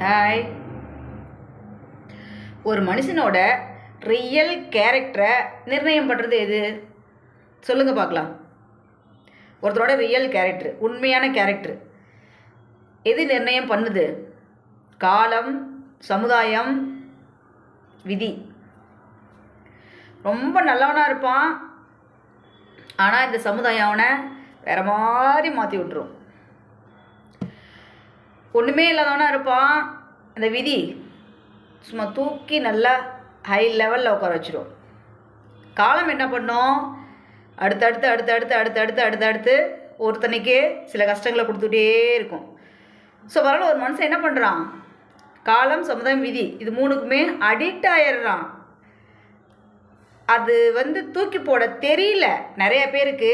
Hi ஒரு மனுஷனோட real கேரக்டரை நிர்ணயம் பண்ணுறது எது? சொல்லுங்கள் பார்க்கலாம். ஒருத்தரோட ரியல் கேரக்டர் உண்மையான கேரக்டர் எது நிர்ணயம் பண்ணுது? காலம் சமுதாயம் விதி. ரொம்ப நல்லவனாக இருப்பான். ஆனால் இந்த சமுதாயம் அவனை வேறு மாதிரி மாற்றி விட்டுரும். ஒன்றுமே இல்லாதவனா இருப்பான். அந்த விதி சும்மா தூக்கி நல்லா ஹை லெவலில் உட்கார வச்சிரும். காலம் என்ன பண்ணும்? அடுத்தடுத்து அடுத்தடுத்து அடுத்தடுத்து அடுத்தடுத்து ஒருத்தனுக்கே சில கஷ்டங்களை கொடுத்துட்டே இருக்கும். ஸோ பரவாயில்ல ஒரு மனுஷன் என்ன பண்ணுறான் காலம் சமுதாயம் விதி இது மூணுக்குமே அடிக்ட் ஆயிடுறான். அது வந்து தூக்கி போட தெரியல. நிறைய பேருக்கு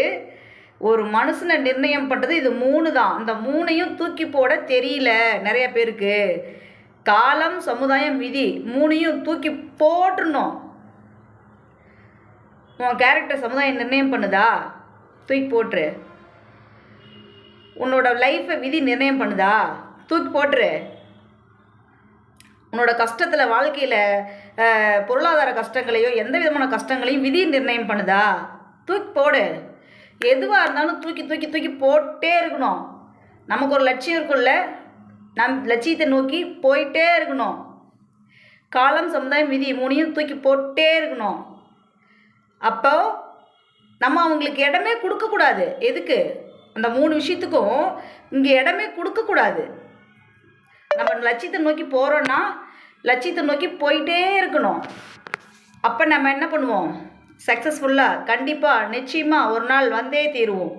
ஒரு மனுஷனை நிர்ணயம் பண்ணுறது இது மூணு தான் இந்த மூணையும் தூக்கி போட தெரியல. நிறைய பேருக்கு. காலம் சமுதாயம் விதி மூணையும் தூக்கி போட்டுருணும் உன் கேரக்டர் சமுதாயம் நிர்ணயம் பண்ணுதா? தூக்கி போட்டுரு. உன்னோட லைஃப்பை விதி நிர்ணயம் பண்ணுதா? தூக்கி போட்டுரு. உன்னோட கஷ்டத்தில் வாழ்க்கையில் பொருளாதார கஷ்டங்களையோ எந்த விதமான கஷ்டங்களையும் விதி நிர்ணயம் பண்ணுதா? தூக்கி போடு. எதுவாக இருந்தாலும் தூக்கி தூக்கி தூக்கி போட்டே இருக்கணும். நமக்கு ஒரு லட்சியம் இருக்குல்ல நம் லட்சியத்தை நோக்கி போயிட்டே இருக்கணும். காலம் சமுதாயம் விதி மூணையும் தூக்கி போட்டே இருக்கணும். அப்போ நம்ம அவங்களுக்கு இடமே கொடுக்கக்கூடாது. எதுக்கு? அந்த மூணு விஷயத்துக்கும் இங்கே இடமே கொடுக்கக்கூடாது. நம்ம லட்சியத்தை நோக்கி போகிறோன்னா லட்சியத்தை நோக்கி போயிட்டே இருக்கணும். அப்போ நம்ம என்ன பண்ணுவோம்? சக்ஸஸ்ஃபுல்லாக கண்டிப்பாக நிச்சயமாக ஒரு நாள் வந்தே தீருவோம்.